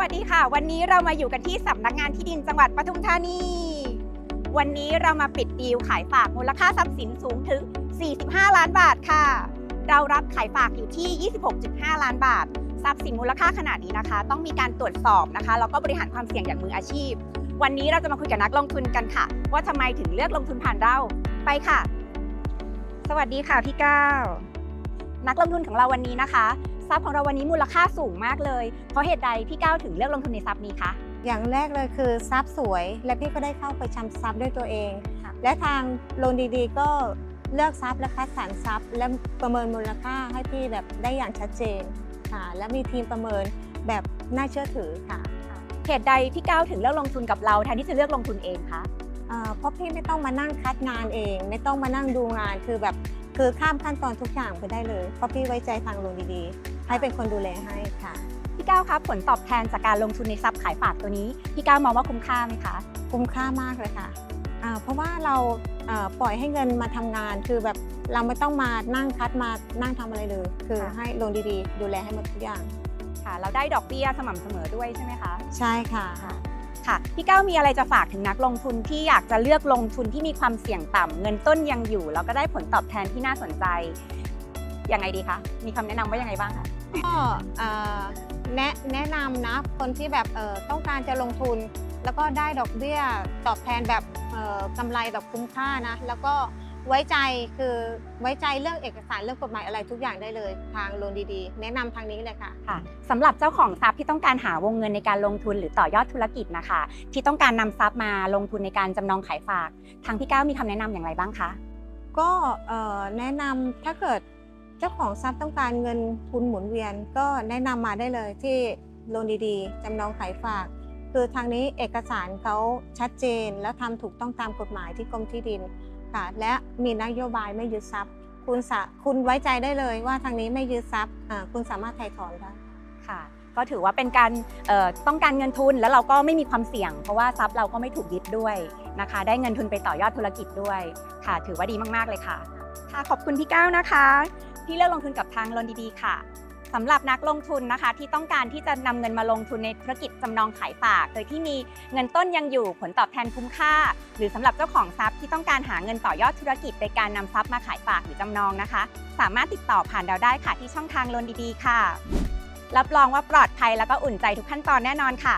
วัสดีค่ะ วันนี้เรามาอยู่กันที่สำนักงานที่ดินจังหวัดปทุมธานี วันนี้เรามาปิดดีลขายฝากมูลค่าทรัพย์สินสูงถึง 45 ล้านบาทค่ะ เรารับขายฝากอยู่ที่ 26.5 ล้านบาท ทรัพย์สินมูลค่าขนาดนี้นะคะ ต้องมีการตรวจสอบนะคะแล้วก็บริหารความเสี่ยงอย่างมืออาชีพ วันนี้เราจะมาคุยกับนักลงทุนกันค่ะ ว่าทำไมถึงเลือกลงทุนผ่านเราไปค่ะ สวัสดีค่ะพี่ก้าว นักลงทุนของเราวันนี้นะคะทรัพย์ของเราวันนี้มูลค่าสูงมากเลย เพราะเหตุใดพี่ก้าวถึงเลือกลงทุนในทรัพย์นี้คะอย่างแรกเลยคือทรัพย์สวย และพี่ก็ได้เข้าไปชำทรัพย์ด้วยตัวเองค่ะและทางโลนดีๆ ก็เลือกทรัพย์และคัดสรรทรัพย์ และประเมินมูลค่าให้พี่แบบได้อย่างชัดเจนค่ะ และมีทีมประเมินแบบน่าเชื่อถือค่ะเหตุใดพี่ก้าวถึงเลือกลงทุนกับเราแทนที่จะเลือกลงทุนเองคะอ่าเพราะพี่ไม่ต้องมานั่งคัดงานเอง ไม่ต้องมานั่งดูงานคือแบบ คือข้ามขั้นตอนทุกอย่างไปได้เลยเพราะพี่ไว้ใจทางโลนดีๆ ให้เป็นคนดูแลให้ค่ะ พี่ก้าวครับผลตอบแทนจากการลงทุนในทรัพย์ขายฝากตัวนี้ พี่ก้าวมองว่าคุ้มค่าไหมคะ คุ้มค่ามากเลยค่ะอ่าเพราะว่าเราเอ่อปล่อยให้เงินมาทำงาน คือแบบเราไม่ต้องมานั่งคัดมานั่งทำอะไรเลย คือค่ะให้ลงดีๆ ดูแลให้หมดทุกอย่างค่ะเราได้ดอกเบี้ยสม่ำเสมอด้วยใช่ไหมคะ ใช่ค่ะ ค่ะพี่ก้าวมีอะไรจะฝากถึงนักลงทุนที่อยากจะเลือกลงทุนที่มีความเสี่ยงต่ำเงินต้นยังอยู่ แล้วก็ได้ผลตอบแทนที่น่าสนใจยังไงดีคะมีคำแนะนำว่ายังไงบ้างคะก็แนะแนะนำนะคนที่แบบเออต้องการจะลงทุน แล้วก็ได้ดอกเบี้ยตอบแทนแบบกำไรแบบคุ้มค่านะแล้วก็ ไว้ใจคือไว้ใจเรื่องเอกสารเรื่องกฎหมายอะไรทุกอย่างได้เลย ทางโลนดีๆ แนะนำทางนี้เลยค่ะ ค่ะสำหรับเจ้าของทรัพย์ที่ต้องการหาวงเงินในการลงทุนหรือต่อยอดธุรกิจนะคะ ที่ต้องการนำทรัพย์มาลงทุนในการจำนองขายฝาก ทางพี่ก้าวมีคำแนะนำอย่างไรบ้างคะ ก็เอ่อแนะนำถ้าเกิดเจ้าของทรัพย์ต้องการเงินทุนหมุนเวียน ก็แนะนำมาได้เลยที่โลนดีๆจำนองขายฝาก คือทางนี้เอกสารเขาชัดเจนแล้วทำถูกต้องตามกฎหมายที่กรมที่ดิน ค่ะและมีนโยบายไม่ยึดทรัพย์ คุณสาคุณไว้ใจได้เลยว่าทางนี้ไม่ยึดทรัพย์คุณสามารถไถ่ถอนได้ค่ะ ก็ถือว่าเป็นการต้องการเงินทุนแล้วเราก็ไม่มีความเสี่ยง เพราะว่าทรัพย์เราก็ไม่ถูกยึดด้วยนะคะ ได้เงินทุนไปต่อยอดธุรกิจด้วยค่ะ ถือว่าดีมากๆเลยค่ะ ค่ะขอบคุณพี่ก้าวนะคะ ที่เลือกลงทุนกับทางลนดีๆค่ะ สำหรับนักลงทุนนะคะที่ต้องการที่จะนำเงินมาลงทุนในธุรกิจจำนองขายฝาก โดยที่มีเงินต้นยังอยู่ผลตอบแทนคุ้มค่า หรือสำหรับเจ้าของทรัพย์ที่ต้องการหาเงินต่อยอดธุรกิจโดยการนำทรัพย์มาขายฝากหรือจำนองนะคะ สามารถติดต่อผ่านเราได้ค่ะที่ช่องทางลนดีๆ ค่ะ รับรองว่าปลอดภัยแล้วก็อุ่นใจทุกขั้นตอนแน่นอนค่ะ